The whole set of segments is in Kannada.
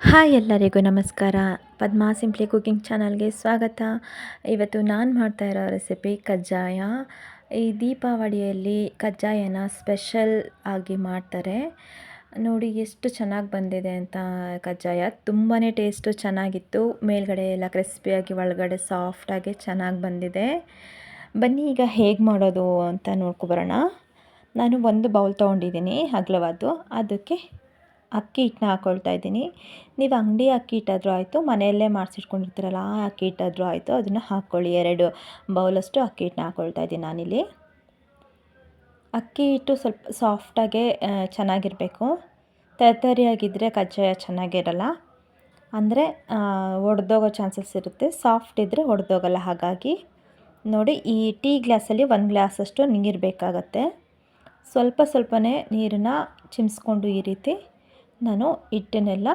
ಹಾಯ್ ಎಲ್ಲರಿಗೂ ನಮಸ್ಕಾರ. ಪದ್ಮಾ ಸಿಂಪ್ಲಿ ಕುಕಿಂಗ್ ಚಾನಲ್ಗೆ ಸ್ವಾಗತ. ಇವತ್ತು ನಾನು ಮಾಡ್ತಾ ಇರೋ ರೆಸಿಪಿ ಕಜ್ಜಾಯ. ಈ ದೀಪಾವಳಿಯಲ್ಲಿ ಕಜ್ಜಾಯನ ಸ್ಪೆಷಲ್ ಆಗಿ ಮಾಡ್ತಾರೆ. ನೋಡಿ ಎಷ್ಟು ಚೆನ್ನಾಗಿ ಬಂದಿದೆ ಅಂತ ಕಜ್ಜಾಯ. ತುಂಬಾ ಟೇಸ್ಟು ಚೆನ್ನಾಗಿತ್ತು. ಮೇಲ್ಗಡೆ ಎಲ್ಲ ಕ್ರಿಸ್ಪಿಯಾಗಿ, ಒಳಗಡೆ ಸಾಫ್ಟಾಗಿ ಚೆನ್ನಾಗಿ ಬಂದಿದೆ. ಬನ್ನಿ ಈಗ ಹೇಗೆ ಮಾಡೋದು ಅಂತ ನೋಡ್ಕೊಬರೋಣ ನಾನು ಒಂದು ಬೌಲ್ ತೊಗೊಂಡಿದ್ದೀನಿ, ಅಗಲವಾದ್ದು. ಅದಕ್ಕೆ ಅಕ್ಕಿ ಹಿಟ್ಟನ್ನ ಹಾಕ್ಕೊಳ್ತಾ ಇದ್ದೀನಿ. ನೀವು ಅಂಗಡಿ ಅಕ್ಕಿ ಹಿಟ್ಟಾದರೂ ಆಯಿತು, ಮನೆಯಲ್ಲೇ ಮಾಡಿಸಿಟ್ಕೊಂಡಿರ್ತೀರಲ್ಲ, ಆ ಅಕ್ಕಿ ಹಿಟ್ಟಾದರೂ ಆಯಿತು, ಅದನ್ನು ಹಾಕ್ಕೊಳ್ಳಿ ಎರಡು ಬೌಲಷ್ಟು ಅಕ್ಕಿ ಹಿಟ್ಟನ್ನ ಹಾಕ್ಕೊಳ್ತಾ ಇದ್ದೀನಿ ನಾನಿಲ್ಲಿ. ಅಕ್ಕಿ ಹಿಟ್ಟು ಸ್ವಲ್ಪ ಸಾಫ್ಟಾಗೆ ಚೆನ್ನಾಗಿರಬೇಕು. ತರತರಿಯಾಗಿದ್ದರೆ ಕಜ್ಜಾಯ ಚೆನ್ನಾಗಿರಲ್ಲ. ಅಂದರೆ ಒಡೆದೋಗೋ ಚಾನ್ಸಸ್ ಇರುತ್ತೆ. ಸಾಫ್ಟ್ ಇದ್ದರೆ ಒಡೆದೋಗಲ್ಲ ಹಾಗಾಗಿ. ನೋಡಿ, ಈ ಟೀ ಗ್ಲಾಸಲ್ಲಿ ಒಂದು ಗ್ಲಾಸಷ್ಟು ನೀರು ಬೇಕಾಗತ್ತೆ. ಸ್ವಲ್ಪ ಸ್ವಲ್ಪನೇ ನೀರನ್ನ ಚಿಮ್ಸ್ಕೊಂಡು ಈ ರೀತಿ ನಾನು ಹಿಟ್ಟನ್ನೆಲ್ಲ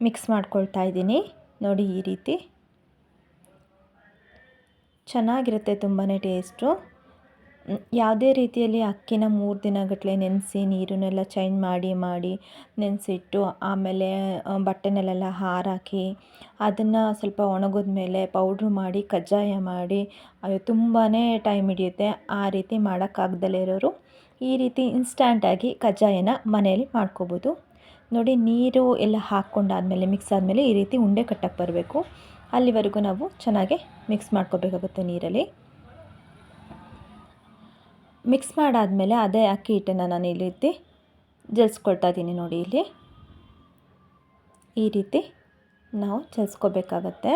ಮಿಕ್ಸ್ ಮಾಡ್ಕೊಳ್ತಾ ಇದ್ದೀನಿ. ನೋಡಿ ಈ ರೀತಿ. ಚೆನ್ನಾಗಿರುತ್ತೆ ತುಂಬಾ ಟೇಸ್ಟು ಯಾವುದೇ ರೀತಿಯಲ್ಲಿ ಅಕ್ಕಿನ ಮೂರು ದಿನಗಟ್ಟಲೆ ನೆನೆಸಿ ನೀರನ್ನೆಲ್ಲ ಚೇಂಜ್ ಮಾಡಿ ಮಾಡಿ ನೆನೆಸಿಟ್ಟು ಆಮೇಲೆ ಬಟ್ಟೆನಲ್ಲೆಲ್ಲ ಹಾರಾಕಿ ಅದನ್ನು ಸ್ವಲ್ಪ ಒಣಗಿದ ಮೇಲೆ ಪೌಡ್ರ್ ಮಾಡಿ, ಕಜ್ಜಾಯ ಮಾಡಿ ಅದು ತುಂಬಾ ಟೈಮ್ ಹಿಡಿಯುತ್ತೆ. ಆ ರೀತಿ ಮಾಡೋಕ್ಕಾಗ್ದಲೇ ಇರೋರು ಈ ರೀತಿ ಇನ್ಸ್ಟ್ಯಾಂಟಾಗಿ ಕಜ್ಜಾಯನ ಮನೆಯಲ್ಲಿ ಮಾಡ್ಕೋಬೋದು. ನೋಡಿ, ನೀರು ಎಲ್ಲ ಹಾಕ್ಕೊಂಡಾದಮೇಲೆ ಮಿಕ್ಸ್ ಆದಮೇಲೆ ಈ ರೀತಿ ಉಂಡೆ ಕಟ್ಟಕ್ಕೆ ಬರಬೇಕು. ಅಲ್ಲಿವರೆಗೂ ನಾವು ಚೆನ್ನಾಗಿ ಮಿಕ್ಸ್ ಮಾಡ್ಕೋಬೇಕಾಗುತ್ತೆ ನೀರಲ್ಲಿ. ಮಿಕ್ಸ್ ಮಾಡಾದಮೇಲೆ ಅದೇ ಅಕ್ಕಿ ಹಿಟ್ಟನ್ನು ನಾನು ಈ ರೀತಿ ಜಲ್ಸ್ಕೊಳ್ತಾ ಇದ್ದೀನಿ ನೋಡಿ ಇಲ್ಲಿ. ಈ ರೀತಿ ನಾವು ಜಲ್ಸ್ಕೋಬೇಕಾಗತ್ತೆ.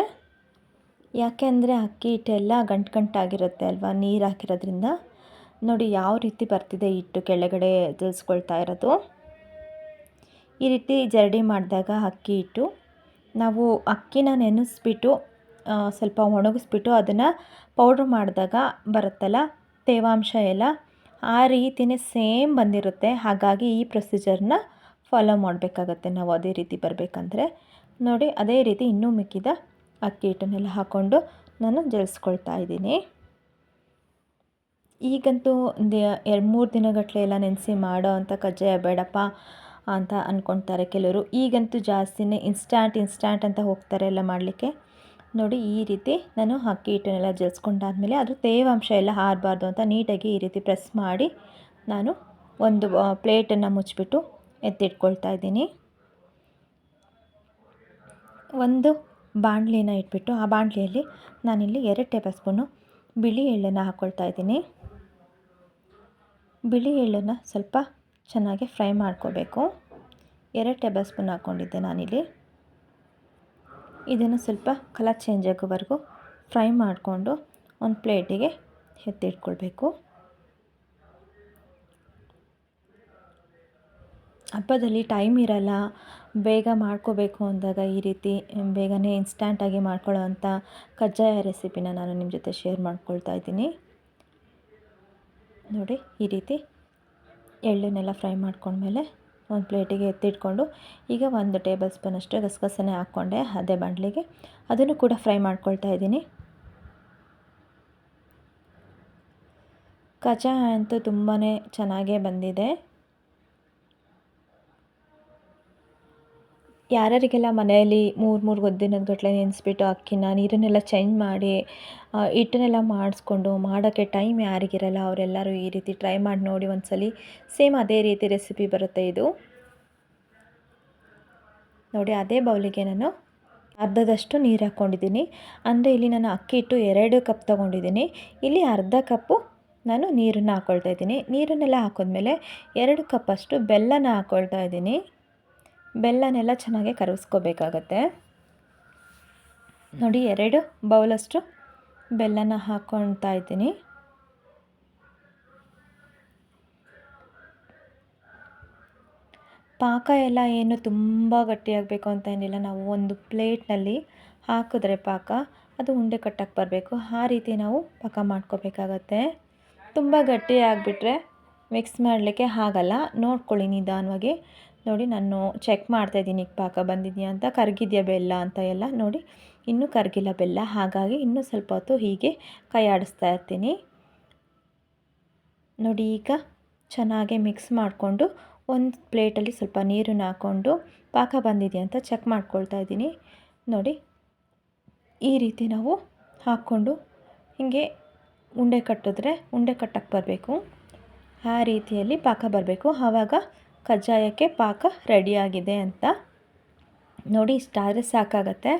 ಯಾಕೆಂದರೆ ಅಕ್ಕಿ ಹಿಟ್ಟೆಲ್ಲ ಗಂಟು ಗಂಟಾಗಿರುತ್ತೆ ಅಲ್ವಾ, ನೀರು ಹಾಕಿರೋದ್ರಿಂದ. ನೋಡಿ ಯಾವ ರೀತಿ ಬರ್ತಿದೆ ಹಿಟ್ಟು ಕೆಳಗಡೆ ತಿಳಿಸ್ಕೊಳ್ತಾ ಇರೋದು. ಈ ರೀತಿ ಜರಡಿ ಮಾಡಿದಾಗ ಅಕ್ಕಿ ಹಿಟ್ಟು. ನಾವು ಅಕ್ಕಿನ ನೆನೆಸ್ಬಿಟ್ಟು ಸ್ವಲ್ಪ ಒಣಗಿಸ್ಬಿಟ್ಟು ಅದನ್ನು ಪೌಡ್ರ್ ಮಾಡಿದಾಗ ಬರುತ್ತಲ್ಲ, ತೇವಾಂಶ ಎಲ್ಲ, ಆ ರೀತಿಯೇ ಸೇಮ್ ಬಂದಿರುತ್ತೆ. ಹಾಗಾಗಿ ಈ ಪ್ರೊಸೀಜರ್ನ ಫಾಲೋ ಮಾಡಬೇಕಾಗತ್ತೆ ನಾವು ಅದೇ ರೀತಿ ಬರಬೇಕಂದ್ರೆ. ನೋಡಿ, ಅದೇ ರೀತಿ ಇನ್ನೂ ಮಿಕ್ಕಿದ ಅಕ್ಕಿ ಹಿಟ್ಟನ್ನೆಲ್ಲ ಹಾಕ್ಕೊಂಡು ನಾನು ಜಲಿಸ್ಕೊಳ್ತಾ ಇದ್ದೀನಿ. ಈಗಂತೂ ಎರಡು ಮೂರು ದಿನಗಟ್ಟಲೆ ಎಲ್ಲ ನೆನೆಸಿ ಮಾಡೋ ಅಂಥ ಕಜ್ಜಾಯ ಬೇಡಪ್ಪ ಅಂತ ಅಂದ್ಕೊಳ್ತಾರೆ ಕೆಲವರು. ಈಗಂತೂ ಜಾಸ್ತಿನೇ ಇನ್ಸ್ಟ್ಯಾಂಟ್ ಇನ್ಸ್ಟ್ಯಾಂಟ್ ಅಂತ ಹೋಗ್ತಾರೆ ಎಲ್ಲ ಮಾಡಲಿಕ್ಕೆ. ನೋಡಿ ಈ ರೀತಿ ನಾನು ಅಕ್ಕಿ ಹಿಟ್ಟನ್ನೆಲ್ಲ ಜಲ್ಸ್ಕೊಂಡಾದಮೇಲೆ ಅದು ತೇವಾಂಶ ಎಲ್ಲ ಹಾರಬಾರ್ದು ಅಂತ ನೀಟಾಗಿ ಈ ರೀತಿ ಪ್ರೆಸ್ ಮಾಡಿ ನಾನು ಒಂದು ಪ್ಲೇಟನ್ನು ಮುಚ್ಚಿಬಿಟ್ಟು ಎತ್ತಿಟ್ಕೊಳ್ತಾ ಇದ್ದೀನಿ. ಒಂದು ಬಾಣಲಿನ ಇಟ್ಬಿಟ್ಟು ಆ ಬಾಣಲಿಯಲ್ಲಿ ನಾನಿಲ್ಲಿ ಎರಡು ಟೇಬಲ್ ಸ್ಪೂನು ಬಿಳಿ ಎಳ್ಳನ್ನು ಹಾಕ್ಕೊಳ್ತಾ ಇದ್ದೀನಿ. ಬಿಳಿ ಎಳ್ಳನ್ನು ಸ್ವಲ್ಪ ಚೆನ್ನಾಗಿ ಫ್ರೈ ಮಾಡ್ಕೋಬೇಕು. ಎರಡು ಟೇಬಲ್ ಸ್ಪೂನ್ ಹಾಕ್ಕೊಂಡಿದ್ದೆ ನಾನಿಲ್ಲಿ. ಇದನ್ನು ಸ್ವಲ್ಪ ಕಲರ್ ಚೇಂಜ್ ಆಗೋವರೆಗೂ ಫ್ರೈ ಮಾಡಿಕೊಂಡು ಒಂದು ಪ್ಲೇಟಿಗೆ ಎತ್ತಿಟ್ಕೊಳ್ಬೇಕು. ಹಬ್ಬದಲ್ಲಿ ಟೈಮ್ ಇರಲ್ಲ. ಬೇಗ ಮಾಡ್ಕೋಬೇಕು ಅಂದಾಗ ಈ ರೀತಿ ಬೇಗನೆ ಇನ್ಸ್ಟ್ಯಾಂಟಾಗಿ ಮಾಡ್ಕೊಳ್ಳೋ ಅಂಥ ಕಜ್ಜಾಯ ರೆಸಿಪಿನ ನಾನು ನಿಮ್ಮ ಜೊತೆ ಶೇರ್ ಮಾಡ್ಕೊಳ್ತಾ ಇದ್ದೀನಿ. ನೋಡಿ ಈ ರೀತಿ ಎಳ್ಳನ್ನೆಲ್ಲ ಫ್ರೈ ಮಾಡ್ಕೊಂಡ್ಮೇಲೆ ಒಂದು ಪ್ಲೇಟಿಗೆ ಎತ್ತಿಟ್ಕೊಂಡು ಈಗ ಒಂದು ಟೇಬಲ್ ಸ್ಪೂನಷ್ಟು ಗಸಗಸನೆ ಹಾಕ್ಕೊಂಡೆ ಅದೇ ಬಾಣಲಿಗೆ. ಅದನ್ನು ಕೂಡ ಫ್ರೈ ಮಾಡ್ಕೊಳ್ತಾ ಇದ್ದೀನಿ. ಕಜಾ ಅಂತೂ ತುಂಬಾ ಚೆನ್ನಾಗೇ ಬಂದಿದೆ. ಯಾರ್ಯಾರಿಗೆಲ್ಲ ಮನೆಯಲ್ಲಿ ಮೂರು ಮೂರು ದಿನದ ಗಟ್ಟಲೆ ನೆನೆಸ್ಬಿಟ್ಟು ಅಕ್ಕಿನ ನೀರನ್ನೆಲ್ಲ ಚೇಂಜ್ ಮಾಡಿ ಹಿಟ್ಟನ್ನೆಲ್ಲ ಮಾಡಿಸ್ಕೊಂಡು ಮಾಡೋಕ್ಕೆ ಟೈಮ್ ಯಾರಿಗಿರಲ್ಲ, ಅವರೆಲ್ಲರೂ ಈ ರೀತಿ ಟ್ರೈ ಮಾಡಿ ನೋಡಿ ಒಂದ್ಸಲಿ ಸೇಮ್ ಅದೇ ರೀತಿ ರೆಸಿಪಿ ಬರುತ್ತೆ ಇದು. ನೋಡಿ ಅದೇ ಬೌಲಿಗೆ ನಾನು ಅರ್ಧದಷ್ಟು ನೀರು ಹಾಕ್ಕೊಂಡಿದ್ದೀನಿ ಅಂದರೆ ಇಲ್ಲಿ ನಾನು ಅಕ್ಕಿ ಹಿಟ್ಟು ಎರಡು ಕಪ್ ತೊಗೊಂಡಿದ್ದೀನಿ. ಇಲ್ಲಿ ಅರ್ಧ ಕಪ್ಪು ನಾನು ನೀರನ್ನು ಹಾಕ್ಕೊಳ್ತಾ ಇದ್ದೀನಿ. ನೀರನ್ನೆಲ್ಲ ಹಾಕಿದ್ಮೇಲೆ ಎರಡು ಕಪ್ಪಷ್ಟು ಬೆಲ್ಲನ ಹಾಕ್ಕೊಳ್ತಾ ಇದ್ದೀನಿ. ಬೆಲ್ಲನೆಲ್ಲ ಚೆನ್ನಾಗಿ ಕರಗಿಸ್ಕೋಬೇಕಾಗತ್ತೆ ನೋಡಿ, ಎರಡು ಬೌಲಷ್ಟು ಬೆಲ್ಲನ ಹಾಕ್ಕೊಳ್ತಾ ಇದ್ದೀನಿ. ಪಾಕ ಎಲ್ಲ ಏನು ತುಂಬ ಗಟ್ಟಿಯಾಗಬೇಕು ಅಂತ ಏನಿಲ್ಲ. ನಾವು ಒಂದು ಪ್ಲೇಟ್ನಲ್ಲಿ ಹಾಕಿದ್ರೆ ಪಾಕ, ಅದು ಉಂಡೆ ಕಟ್ಟಕ್ಕೆ ಬರಬೇಕು. ಆ ರೀತಿ ನಾವು ಪಾಕ ಮಾಡ್ಕೋಬೇಕಾಗತ್ತೆ. ತುಂಬ ಗಟ್ಟಿ ಆಗಿಬಿಟ್ರೆ ಮಿಕ್ಸ್ ಮಾಡಲಿಕ್ಕೆ ಆಗಲ್ಲ. ನೋಡ್ಕೊಳ್ಳಿ ನಿಧಾನವಾಗಿ. ನೋಡಿ ನಾನು ಚೆಕ್ ಮಾಡ್ತಾ ಮಾಡ್ತಾಯಿದ್ದೀನಿ ಪಾಕ ಬಂದಿದೆಯಾ ಅಂತ, ಕರಗಿದೆಯಾ ಬೆಲ್ಲ ಅಂತ ಎಲ್ಲ ನೋಡಿ, ಇನ್ನೂ ಕರಗಿಲ್ಲ ಬೆಲ್ಲ, ಹಾಗಾಗಿ ಇನ್ನೂ ಸ್ವಲ್ಪ ಹೊತ್ತು ಹೀಗೆ ಕೈ ಆಡಿಸ್ತಾ ಇರ್ತೀನಿ. ನೋಡಿ ಈಗ ಚೆನ್ನಾಗಿ ಮಿಕ್ಸ್ ಮಾಡಿಕೊಂಡು ಒಂದು ಪ್ಲೇಟಲ್ಲಿ ಸ್ವಲ್ಪ ನೀರನ್ನು ಹಾಕ್ಕೊಂಡು ಪಾಕ ಬಂದಿದೆಯಾ ಅಂತ ಚೆಕ್ ಮಾಡ್ಕೊಳ್ತಾ ಇದ್ದೀನಿ. ನೋಡಿ ಈ ರೀತಿ ನಾವು ಹಾಕ್ಕೊಂಡು ಹೀಗೆ ಉಂಡೆ ಕಟ್ಟಿದ್ರೆ ಉಂಡೆ ಕಟ್ಟಕ್ಕೆ ಬರಬೇಕು. ಆ ರೀತಿಯಲ್ಲಿ ಪಾಕ ಬರಬೇಕು. ಆವಾಗ ಕಜ್ಜಾಯಕ್ಕೆ ಪಾಕ ರೆಡಿಯಾಗಿದೆ ಅಂತ. ನೋಡಿ ಇಷ್ಟಾದರೆ ಸಾಕಾಗತ್ತೆ.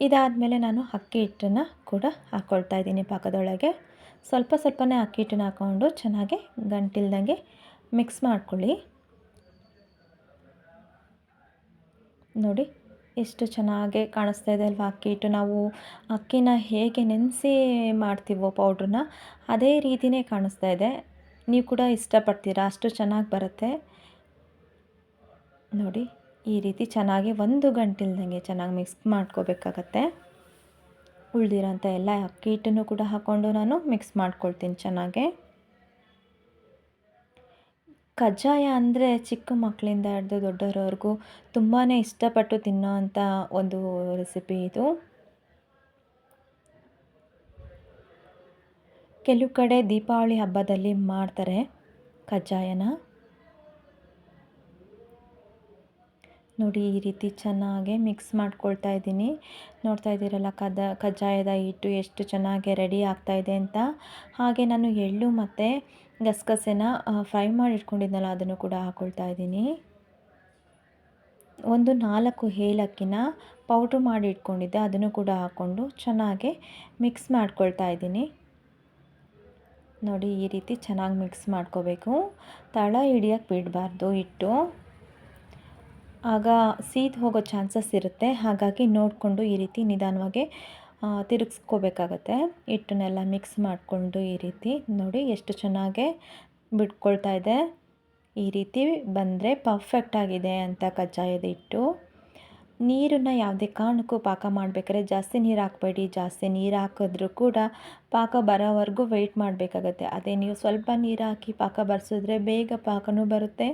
ಇದಾದಮೇಲೆ ನಾನು ಅಕ್ಕಿ ಹಿಟ್ಟನ್ನು ಕೂಡ ಹಾಕ್ಕೊಳ್ತಾ ಇದ್ದೀನಿ ಪಾಕದೊಳಗೆ. ಸ್ವಲ್ಪ ಸ್ವಲ್ಪನೇ ಅಕ್ಕಿ ಹಿಟ್ಟನ್ನು ಹಾಕ್ಕೊಂಡು ಚೆನ್ನಾಗಿ ಗಂಟಿಲ್ದಂಗೆ ಮಿಕ್ಸ್ ಮಾಡ್ಕೊಳ್ಳಿ. ನೋಡಿ, ಎಷ್ಟು ಚೆನ್ನಾಗಿ ಕಾಣಿಸ್ತಾ ಇದೆ ಅಲ್ವಾ ಅಕ್ಕಿ ಹಿಟ್ಟು. ನಾವು ಅಕ್ಕಿನ ಹೇಗೆ ನೆನೆಸಿ ಮಾಡ್ತೀವೋ ಪೌಡ್ರನ್ನ ಅದೇ ರೀತಿಯೇ ಕಾಣಿಸ್ತಾ ಇದೆ. ನೀವು ಕೂಡ ಇಷ್ಟಪಡ್ತೀರಾ? ಅಷ್ಟು ಚೆನ್ನಾಗಿ ಬರುತ್ತೆ. ನೋಡಿ, ಈ ರೀತಿ ಚೆನ್ನಾಗಿ ಒಂದು ಗಂಟಿಲ್ದಂಗೆ ಚೆನ್ನಾಗಿ ಮಿಕ್ಸ್ ಮಾಡ್ಕೋಬೇಕಾಗತ್ತೆ. ಉಳ್ದಿರೋಂಥ ಎಲ್ಲ ಅಕ್ಕಿ ಹಿಟ್ಟನ್ನು ಕೂಡ ಹಾಕ್ಕೊಂಡು ನಾನು ಮಿಕ್ಸ್ ಮಾಡ್ಕೊಳ್ತೀನಿ ಚೆನ್ನಾಗೆ. ಕಜ್ಜಾಯ ಅಂದರೆ ಚಿಕ್ಕ ಮಕ್ಕಳಿಂದ ಹಿಡ್ದು ದೊಡ್ಡವರವರೆಗೂ ತುಂಬಾ ಇಷ್ಟಪಟ್ಟು ತಿನ್ನೋವಂಥ ಒಂದು ರೆಸಿಪಿ ಇದು. ಕೆಲವು ಕಡೆ ದೀಪಾವಳಿ ಹಬ್ಬದಲ್ಲಿ ಮಾಡ್ತಾರೆ ಕಜ್ಜಾಯನ. ನೋಡಿ ಈ ರೀತಿ ಚೆನ್ನಾಗಿ ಮಿಕ್ಸ್ ಮಾಡ್ಕೊಳ್ತಾ ಇದ್ದೀನಿ. ನೋಡ್ತಾ ಇದ್ದೀರಲ್ಲ ಕದ, ಕಜ್ಜಾಯದ ಹಿಟ್ಟು ಎಷ್ಟು ಚೆನ್ನಾಗಿ ರೆಡಿ ಆಗ್ತಾಯಿದೆ ಅಂತ. ಹಾಗೆ ನಾನು ಎಳ್ಳು ಮತ್ತು ಗಸಗಸೆನ ಫ್ರೈ ಮಾಡಿ ಇಟ್ಕೊಂಡಿದ್ನಲ್ಲ ಅದನ್ನು ಕೂಡ ಹಾಕ್ಕೊಳ್ತಾ ಇದ್ದೀನಿ. ಒಂದು ನಾಲ್ಕು ಏಲಕ್ಕಿನ ಪೌಡ್ರ್ ಮಾಡಿ ಇಟ್ಕೊಂಡಿದ್ದೆ ಅದನ್ನು ಕೂಡ ಹಾಕ್ಕೊಂಡು ಚೆನ್ನಾಗಿ ಮಿಕ್ಸ್ ಮಾಡ್ಕೊಳ್ತಾ ಇದ್ದೀನಿ. ನೋಡಿ ಈ ರೀತಿ ಚೆನ್ನಾಗಿ ಮಿಕ್ಸ್ ಮಾಡ್ಕೋಬೇಕು. ತಳ ಹಿಡಿಯೋಕ್ಕೆ ಬಿಡಬಾರ್ದು ಹಿಟ್ಟು. ಆಗ ಸೀದ್ ಹೋಗೋ ಚಾನ್ಸಸ್ ಇರುತ್ತೆ. ಹಾಗಾಗಿ ನೋಡಿಕೊಂಡು ಈ ರೀತಿ ನಿಧಾನವಾಗಿ ತಿರುಗಿಸ್ಕೋಬೇಕಾಗತ್ತೆ. ಹಿಟ್ಟನ್ನೆಲ್ಲ ಮಿಕ್ಸ್ ಮಾಡಿಕೊಂಡು ಈ ರೀತಿ ನೋಡಿ ಎಷ್ಟು ಚೆನ್ನಾಗೆ ಬಿಟ್ಕೊಳ್ತಾ ಇದೆ. ಈ ರೀತಿ ಬಂದರೆ ಪರ್ಫೆಕ್ಟಾಗಿದೆ ಅಂತ ಕಜ್ಜಾಯದ ಹಿಟ್ಟು. ನೀರನ್ನು ಯಾವುದೇ ಕಾರಣಕ್ಕೂ ಪಾಕ ಮಾಡಬೇಕಾದ್ರೆ ಜಾಸ್ತಿ ನೀರು ಹಾಕಬೇಡಿ. ಜಾಸ್ತಿ ನೀರು ಹಾಕಿದ್ರೂ ಕೂಡ ಪಾಕ ಬರೋವರೆಗೂ ವೆಯ್ಟ್ ಮಾಡಬೇಕಾಗತ್ತೆ. ಅದೇ ನೀವು ಸ್ವಲ್ಪ ನೀರು ಹಾಕಿ ಪಾಕ ಬರೆಸಿದ್ರೆ ಬೇಗ ಪಾಕನೂ ಬರುತ್ತೆ,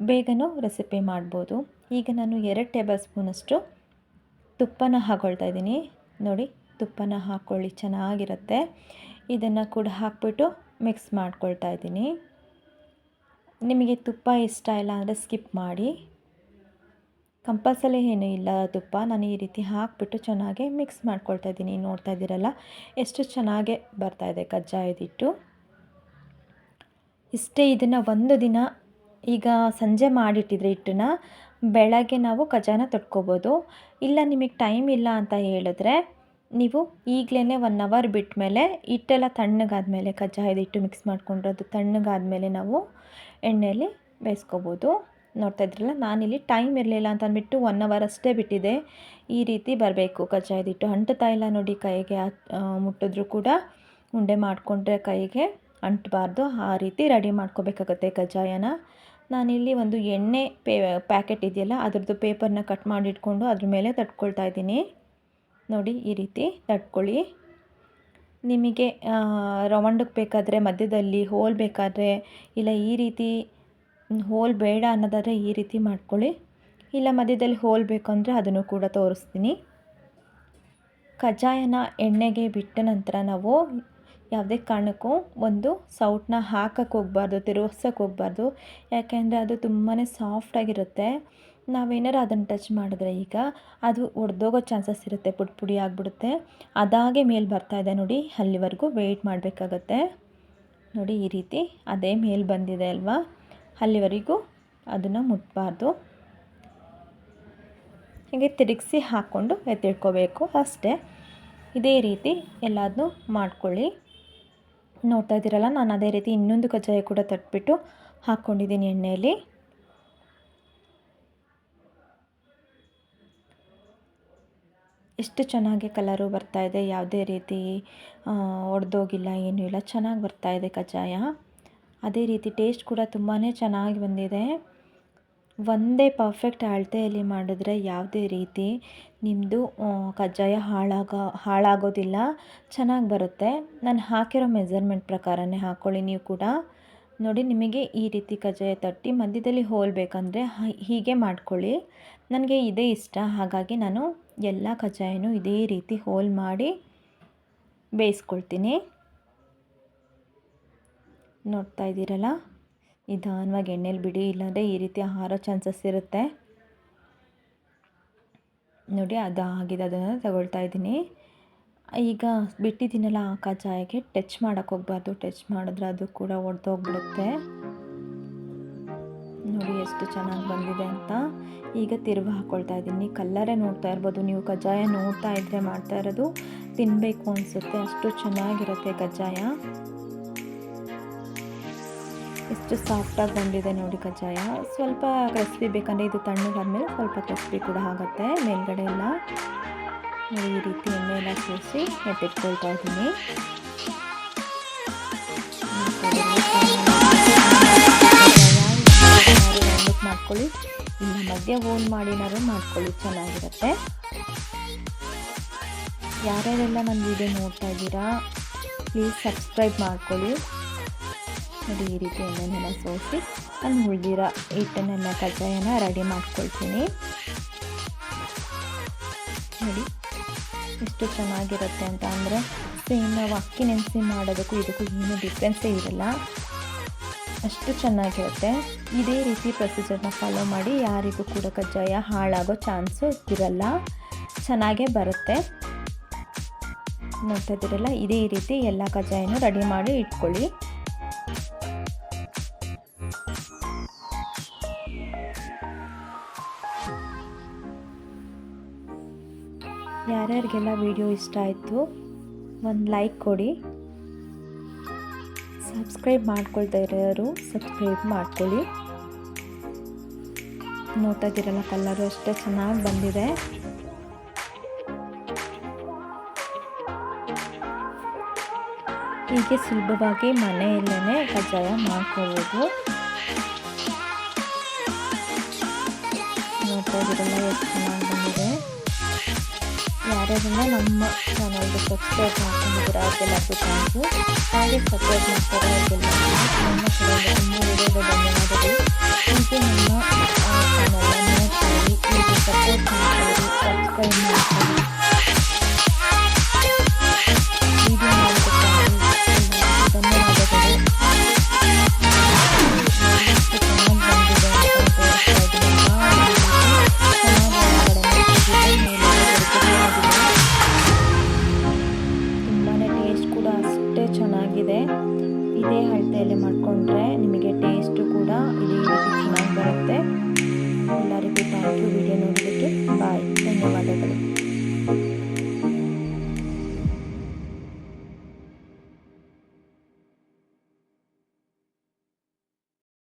ಬೇಗನೂ ರೆಸಿಪಿ ಮಾಡ್ಬೋದು. ಈಗ ನಾನು ಎರಡು ಟೇಬಲ್ ಸ್ಪೂನಷ್ಟು ತುಪ್ಪನ ಹಾಕೊಳ್ತಾ ಇದ್ದೀನಿ. ನೋಡಿ, ತುಪ್ಪನ ಹಾಕ್ಕೊಳ್ಳಿ ಚೆನ್ನಾಗಿರುತ್ತೆ. ಇದನ್ನು ಕೂಡ ಹಾಕ್ಬಿಟ್ಟು ಮಿಕ್ಸ್ ಮಾಡ್ಕೊಳ್ತಾ ಇದ್ದೀನಿ. ನಿಮಗೆ ತುಪ್ಪ ಇಷ್ಟ ಇಲ್ಲ ಅಂದರೆ ಸ್ಕಿಪ್ ಮಾಡಿ. ಕಂಪಲ್ಸರಿ ಏನೂ ಇಲ್ಲ ತುಪ್ಪ, ನಾನು ಈ ರೀತಿ ಹಾಕಿಬಿಟ್ಟು ಚೆನ್ನಾಗಿ ಮಿಕ್ಸ್ ಮಾಡ್ಕೊಳ್ತಾ ಇದ್ದೀನಿ. ನೋಡ್ತಾ ಇದ್ದೀರಲ್ಲ, ಎಷ್ಟು ಚೆನ್ನಾಗೆ ಬರ್ತಾಯಿದೆ ಕಜ್ಜಾಯದಿಟ್ಟು. ಇಷ್ಟೇ ಇದನ್ನು ಒಂದು ದಿನ ಈಗ ಸಂಜೆ ಮಾಡಿಟ್ಟಿದ್ರೆ ಹಿಟ್ಟನ್ನ, ಬೆಳಗ್ಗೆ ನಾವು ಕಜ್ಜಾಯನ ತೊಟ್ಕೋಬೋದು. ಇಲ್ಲ, ನಿಮಗೆ ಟೈಮ್ ಇಲ್ಲ ಅಂತ ಹೇಳಿದ್ರೆ, ನೀವು ಈಗಲೇ ಒನ್ ಅವರ್ ಬಿಟ್ಟ ಮೇಲೆ ಹಿಟ್ಟೆಲ್ಲ ತಣ್ಣಗಾದಮೇಲೆ ಕಜ್ಜಾಯದ ಹಿಟ್ಟು ಮಿಕ್ಸ್ ಮಾಡ್ಕೊಂಡಿರೋದು ತಣ್ಣಗಾದಮೇಲೆ ನಾವು ಎಣ್ಣೆಯಲ್ಲಿ ಬೇಯಿಸ್ಕೋಬೋದು. ನೋಡ್ತಾ ಇದ್ರಲ್ಲ, ನಾನಿಲ್ಲಿ ಟೈಮ್ ಇರಲಿಲ್ಲ ಅಂತ ಅಂದ್ಬಿಟ್ಟು ಒನ್ ಅವರ್ ಅಷ್ಟೇ ಬಿಟ್ಟಿದೆ. ಈ ರೀತಿ ಬರಬೇಕು. ಕಜ್ಜಾಯದ ಹಿಟ್ಟು ಅಂಟುತ್ತಾ ಇಲ್ಲ ನೋಡಿ ಕೈಗೆ. ಮುಟ್ಟಿದ್ರು ಕೂಡ ಉಂಡೆ ಮಾಡಿಕೊಂಡ್ರೆ ಕೈಗೆ ಅಂಟಬಾರ್ದು. ಆ ರೀತಿ ರೆಡಿ ಮಾಡ್ಕೋಬೇಕಾಗತ್ತೆ ಕಜ್ಜಾಯನ. ನಾನಿಲ್ಲಿ ಒಂದು ಎಣ್ಣೆ ಪೇ ಪ್ಯಾಕೆಟ್ ಇದೆಯಲ್ಲ, ಅದ್ರದ್ದು ಪೇಪರ್ನ ಕಟ್ ಮಾಡಿ ಇಟ್ಕೊಂಡು ಅದ್ರ ಮೇಲೆ ತಟ್ಕೊಳ್ತಾ ಇದ್ದೀನಿ. ನೋಡಿ, ಈ ರೀತಿ ತಟ್ಕೊಳ್ಳಿ. ನಿಮಗೆ ರವಂಡಕ್ಕೆ ಬೇಕಾದರೆ ಮಧ್ಯದಲ್ಲಿ, ಹೋಲ್ ಬೇಕಾದರೆ, ಇಲ್ಲ ಈ ರೀತಿ ಹೋಲ್ ಬೇಡ ಅನ್ನೋದಾದರೆ ಈ ರೀತಿ ಮಾಡ್ಕೊಳ್ಳಿ. ಇಲ್ಲ ಮಧ್ಯದಲ್ಲಿ ಹೋಲ್ ಬೇಕು ಅಂದರೆ ಅದನ್ನು ಕೂಡ ತೋರಿಸ್ತೀನಿ. ಕಜ್ಜಾಯನ ಎಣ್ಣೆಗೆ ಬಿಟ್ಟ ನಂತರ ನಾವು ಯಾವುದೇ ಕಾರಣಕ್ಕೂ ಒಂದು ಸೌಟನ್ನ ಹಾಕಕ್ಕೆ ಹೋಗ್ಬಾರ್ದು, ತಿರುಗಿಸೋಕ್ಕೆ ಹೋಗ್ಬಾರ್ದು. ಯಾಕೆಂದರೆ ಅದು ತುಂಬಾ ಸಾಫ್ಟಾಗಿರುತ್ತೆ ನಾವೇನಾರು ಅದನ್ನು ಟಚ್ ಮಾಡಿದ್ರೆ ಈಗ ಅದು ಒಡೆದೋಗೋ ಚಾನ್ಸಸ್ ಇರುತ್ತೆ, ಪುಡಿ ಪುಡಿ ಆಗಿಬಿಡುತ್ತೆ. ಅದಾಗೆ ಮೇಲೆ ಬರ್ತಾ ಇದೆ ನೋಡಿ, ಅಲ್ಲಿವರೆಗೂ ವೆಯ್ಟ್ ಮಾಡಬೇಕಾಗತ್ತೆ. ನೋಡಿ ಈ ರೀತಿ ಅದೇ ಮೇಲೆ ಬಂದಿದೆ ಅಲ್ವಾ? ಅಲ್ಲಿವರೆಗೂ ಅದನ್ನು ಮುಟ್ಟಬಾರ್ದು ಹೀಗೆ ತಿರುಗಿಸಿ ಹಾಕ್ಕೊಂಡು ಎತ್ತಿಡ್ಕೋಬೇಕು ಅಷ್ಟೇ. ಇದೇ ರೀತಿ ಎಲ್ಲದನ್ನೂ ಮಾಡ್ಕೊಳ್ಳಿ. ನೋಡ್ತಾ ಇದ್ದೀರಲ್ಲ, ನಾನು ಅದೇ ರೀತಿ ಇನ್ನೊಂದು ಕಜ್ಜಾಯ ಕೂಡ ತಟ್ಬಿಟ್ಟು ಹಾಕ್ಕೊಂಡಿದ್ದೀನಿ ಎಣ್ಣೆಯಲ್ಲಿ. ಎಷ್ಟು ಚೆನ್ನಾಗಿ ಕಲರು ಇದೆ, ಯಾವುದೇ ರೀತಿ ಒಡೆದೋಗಿಲ್ಲ, ಏನೂ ಇಲ್ಲ. ಚೆನ್ನಾಗಿ ಬರ್ತಾ ಇದೆ ಕಜ್ಜಾಯ. ಅದೇ ರೀತಿ ಟೇಸ್ಟ್ ಕೂಡ ತುಂಬಾ ಚೆನ್ನಾಗಿ ಬಂದಿದೆ. ಒಂದೇ ಪರ್ಫೆಕ್ಟ್ ಅಳತೆಯಲ್ಲಿ ಮಾಡಿದ್ರೆ ಯಾವುದೇ ರೀತಿ ನಿಮ್ಮದು ಕಜ್ಜಾಯ ಹಾಳಾಗ, ಹಾಳಾಗೋದಿಲ್ಲ. ಚೆನ್ನಾಗಿ ಬರುತ್ತೆ. ನಾನು ಹಾಕಿರೋ ಮೆಜರ್ಮೆಂಟ್ ಪ್ರಕಾರನೇ ಹಾಕ್ಕೊಳ್ಳಿ ನೀವು ಕೂಡ. ನೋಡಿ, ನಿಮಗೆ ಈ ರೀತಿ ಕಜ್ಜಾಯ ತಟ್ಟಿ ಮಧ್ಯದಲ್ಲಿ ಹೋಲ್ ಬೇಕಂದರೆ ಹೀಗೆ ಮಾಡ್ಕೊಳ್ಳಿ. ನನಗೆ ಇದೇ ಇಷ್ಟ. ಹಾಗಾಗಿ ನಾನು ಎಲ್ಲ ಕಜ್ಜಾಯನೂ ಇದೇ ರೀತಿ ಹೋಲ್ ಮಾಡಿ ಬೇಯಿಸ್ಕೊಳ್ತೀನಿ. ನೋಡ್ತಾ ಇದ್ದೀರಲ್ಲ? ನಿಧಾನವಾಗಿ ಎಣ್ಣೆಲಿ ಬಿಡಿ, ಇಲ್ಲಾಂದರೆ ಈ ರೀತಿ ಹಾರೋ ಚಾನ್ಸಸ್ ಇರುತ್ತೆ. ನೋಡಿ, ಅದು ಆಗಿದೆ. ಅದನ್ನು ತಗೊಳ್ತಾ ಇದ್ದೀನಿ. ಈಗ ಬಿಟ್ಟಿದ್ದೀನಲ್ಲ ಆ ಕಜ್ಜಾಯಕ್ಕೆ ಟಚ್ ಮಾಡೋಕ್ಕೆ ಹೋಗ್ಬಾರ್ದು. ಟಚ್ ಮಾಡಿದ್ರೆ ಅದು ಕೂಡ ಒಡೆದೋಗ್ಬಿಡುತ್ತೆ ನೋಡಿ, ಎಷ್ಟು ಚೆನ್ನಾಗಿ ಬಂದಿದೆ ಅಂತ. ಈಗ ತಿರುವು ಹಾಕ್ಕೊಳ್ತಾ ಇದ್ದೀನಿ. ಕಲ್ಲರೇ ನೋಡ್ತಾ ಇರ್ಬೋದು ನೀವು. ಕಜ್ಜಾಯ ನೋಡ್ತಾ ಇದ್ದರೆ ಮಾಡ್ತಾ ಇರೋದು ತಿನ್ನಬೇಕು ಅನಿಸುತ್ತೆ. ಅಷ್ಟು ಚೆನ್ನಾಗಿರುತ್ತೆ ಕಜ್ಜಾಯ. ಎಷ್ಟು ಸಾಫ್ಟಾಗಿ ಬಂದಿದೆ ನೋಡಿ ಕಜ್ಜಾಯ. ಸ್ವಲ್ಪ ಕ್ರಿಸ್ಪಿ ಬೇಕಂದರೆ ಇದು ತಣ್ಣಗಾದ್ಮೇಲೆ ಸ್ವಲ್ಪ ಕ್ರಿಸ್ಪಿ ಕೂಡ ಆಗುತ್ತೆ. ಮೇಲ್ಗಡೆ ಎಲ್ಲ ಈ ರೀತಿ ಎಣ್ಣೆ ಎಲ್ಲ ಸೇರಿಸಿ ಎತ್ತಿಟ್ಕೊಳ್ತಾ ಇದ್ದೀನಿ. ಮಾಡ್ಕೊಳ್ಳಿ. ಇನ್ನು ಮಧ್ಯ ಓನ್ ಮಾಡಿನಾರು ಮಾಡ್ಕೊಳ್ಳಿ, ಚೆನ್ನಾಗಿರುತ್ತೆ. ಯಾರ್ಯಾರೆಲ್ಲ ನನ್ನ ವಿಡಿಯೋ ನೋಡ್ತಾ ಇದ್ದೀರಾ ಪ್ಲೀಸ್ ಸಬ್ಸ್ಕ್ರೈಬ್ ಮಾಡ್ಕೊಳ್ಳಿ. ನೋಡಿ, ಈ ರೀತಿ ಎಣ್ಣೆನೆಲ್ಲ ಸೋಸಿ ನಾನು ಉಳಿದಿರೋ ಹಿಟ್ಟನ್ನೆಲ್ಲ ಕಜ್ಜಾಯನ ರೆಡಿ ಮಾಡ್ಕೊಳ್ತೀನಿ. ನೋಡಿ, ಎಷ್ಟು ಚೆನ್ನಾಗಿರುತ್ತೆ ಅಂತ ಅಂದರೆ ಸೇಮ್ ನಾವು ಅಕ್ಕಿ ನೆನೆಸಿ ಮಾಡೋದಕ್ಕೂ ಇದಕ್ಕೂ ಏನೂ ಡಿಫ್ರೆನ್ಸೇ ಇರಲ್ಲ. ಅಷ್ಟು ಚೆನ್ನಾಗಿರುತ್ತೆ. ಇದೇ ರೀತಿ ಪ್ರೊಸೀಜರ್ನ ಫಾಲೋ ಮಾಡಿ, ಯಾರಿಗೂ ಕೂಡ ಕಜ್ಜಾಯ ಹಾಳಾಗೋ ಚಾನ್ಸು ಇರಲ್ಲ. ಚೆನ್ನಾಗೇ ಬರುತ್ತೆ. ನೋಡ್ತಾ ಇದ್ದೀರಲ್ಲ, ಇದೇ ರೀತಿ ಎಲ್ಲ ಕಜ್ಜಾಯನೂ ರೆಡಿ ಮಾಡಿ ಇಟ್ಕೊಳ್ಳಿ. ಯಾರ್ಯಾರಿಗೆಲ್ಲ ವಿಡಿಯೋ ಇಷ್ಟ ಆಯಿತು, ಒಂದು ಲೈಕ್ ಕೊಡಿ. ಸಬ್ಸ್ಕ್ರೈಬ್ ಮಾಡ್ಕೊಳ್ತಾ ಇರೋರು ಸಬ್ಸ್ಕ್ರೈಬ್ ಮಾಡ್ಕೊಳ್ಳಿ. ನೋಡ್ತಾಯಿದ್ದೀರಲ್ಲ ಕಲ್ಲರು ಅಷ್ಟೇ ಚೆನ್ನಾಗಿ ಬಂದಿದೆ. ಹೀಗೆ ಸುಲಭವಾಗಿ ಮನೆಯಲ್ಲೇ ಕಜ್ಜಾಯ ಮಾಡ್ಕೋಬೋದು ನೋಡ್ತಾ ಇದ್ದೀರಲ್ಲ ಎಷ್ಟು ಚೆನ್ನಾಗಿ ಯಾರ್ಯಾರನ್ನ ನಮ್ಮ ಚಾನಲ್ಗೆ ಸಬ್ಸ್ಕ್ರೈಬ್ ಮಾಡ್ಕೊಂಡಿದ್ದೀರಾ ಎಲ್ಲರಿಗೂ ಥ್ಯಾಂಕ್ ಯು ಹಾಗೆ ಸಪೋರ್ಟ್ ಮಾಡ್ತಾರೆ ನಮ್ಮ ಕಡೆಯಿಂದ ನಮ್ಮ ವಿಡಿಯೋಗೆ ಧನ್ಯವಾದಗಳು ಹೀಗೆ ನಮ್ಮ ಚಾನಲನ್ನು ನೋಡಿ ನೀವು ಸಪೋರ್ಟ್ ಮಾಡ್ತೀರಿ ಸಬ್ಸ್ಕ್ರೈಬ್ ಮಾಡ್ತೀರಿ